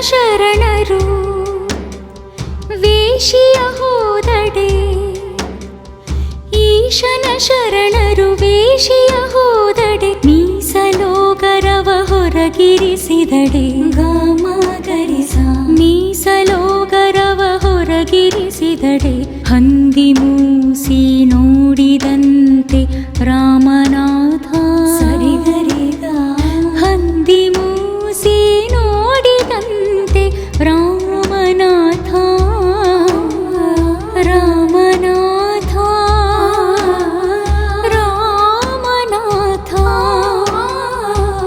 ಶರಣರು ವೇಶಿಯ ಹೋದಡೆ ಈಶನ ಶರಣರು ವೇಶಿಯ ಹೋದಡೆ ಮೀಸಲೋಗರವ ಹೊರಗಿರಿಸಿದಡೆ. ಗಾಮಗರಿಸ ಮೀಸಲೋಗರವ ಹೊರಗಿರಿಸಿದಡೆ. ಹಂದಿ ಮೂಸಿ ನೋಡಿದಂತೆ ರಾಮ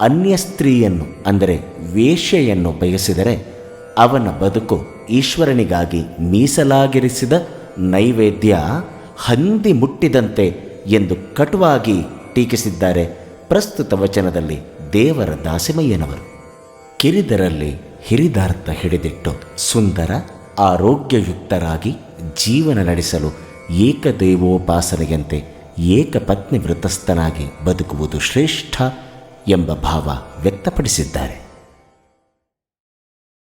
ಅನ್ಯ ಸ್ತ್ರೀಯನ್ನು ಅಂದರೆ ವೇಶ್ಯೆಯನ್ನು ಬಯಸಿದರೆ ಅವನ ಬದುಕು ಈಶ್ವರನಿಗಾಗಿ ಮೀಸಲಾಗಿರಿಸಿದ ನೈವೇದ್ಯ ಹಂದಿ ಮುಟ್ಟಿದಂತೆ ಎಂದು ಕಟುವಾಗಿ ಟೀಕಿಸಿದ್ದಾರೆ ಪ್ರಸ್ತುತ ವಚನದಲ್ಲಿ ದೇವರ ದಾಸಿಮಯ್ಯನವರು. ಕಿರಿದರಲ್ಲಿ ಹಿರಿದಾರ್ಥ ಹಿಡಿದಿಟ್ಟು ಸುಂದರ, ಆರೋಗ್ಯಯುಕ್ತರಾಗಿ ಜೀವನ ನಡೆಸಲು ಏಕದೇವೋಪಾಸನೆಯಂತೆ ಏಕಪತ್ನಿ ವೃತಸ್ಥನಾಗಿ ಬದುಕುವುದು ಶ್ರೇಷ್ಠ ಎಂಬ ಭಾವ ವ್ಯಕ್ತಪಡಿಸಿದ್ದಾರೆ.